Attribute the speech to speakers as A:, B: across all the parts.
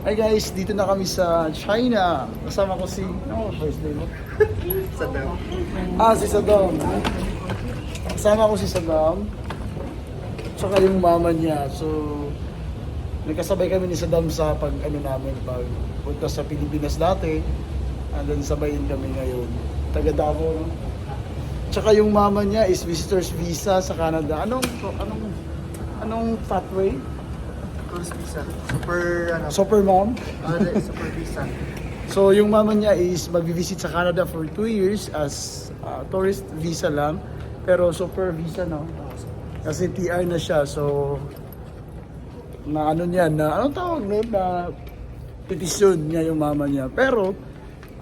A: Hi guys, dito na kami sa China. Kasama ko si... Ano first day mo?
B: Saddam.
A: Ah, si Saddam. Kasama ko si Saddam. Tsaka yung mama niya. So, nagkasabay kami ni Saddam sa pag ano namin, pag punta sa Pilipinas dati. And then sabayin kami ngayon. Taga Davao, no? Tsaka yung mama niya is visitor's visa sa Canada. Anong, anong, anong pathway?
B: Cruise visa. Super, ano,
A: Super mom?
B: ah, di, super visa.
A: So yung mama niya is mag-visit sa Canada for 2 years as uh, tourist visa lang. Pero super visa no. Kasi PR na siya. So na ano niya na anong tawag no na petisyon niya yung mama niya. Pero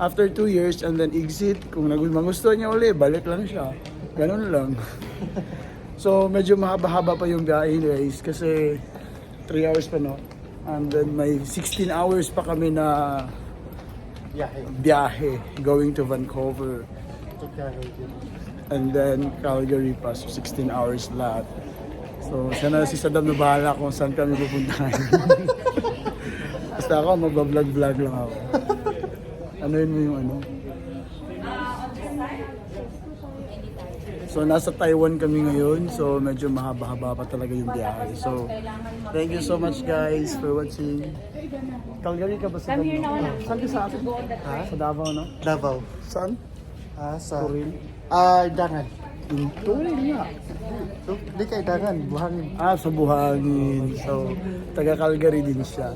A: after 2 years and then exit kung magusto niya uli balik lang siya. Ganun lang. so medyo mahaba-haba pa yung biyahe guys kasi 3 hours pa no. And then may 16 hours pa kami na
B: Biyahe.
A: biyahe going to Vancouver
B: din.
A: and then Calgary pa so 16 hours lahat so siya na si Saddam na bahala kung saan kami pupuntahan basta ako magbablog vlog lang ako ano yun mo yung ano So nasa Taiwan kami ngayon so medyo mahaba-haba pa talaga yung biyahe so thank you so much guys for watching Calgary ka ba sa Davao?
C: now.
A: Saan ka sa atin?
B: Ha?
A: Sa Davao no?
B: Davao.
A: Saan?
B: Ah, sa...
A: Turin?
B: Ah, Dangan.
A: Turin nga.
B: So, di kay Dangan. Buhangin.
A: Ah, sa Buhangin. So, taga Calgary din siya.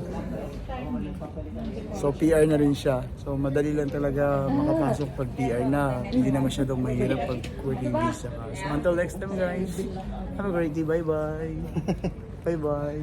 A: So, PR na rin siya. So, madali lang talaga makapasok pag PR na. Hindi na masyadong mahirap pag working visa ka. So, until next time guys. Have a great day. Bye-bye. Bye-bye.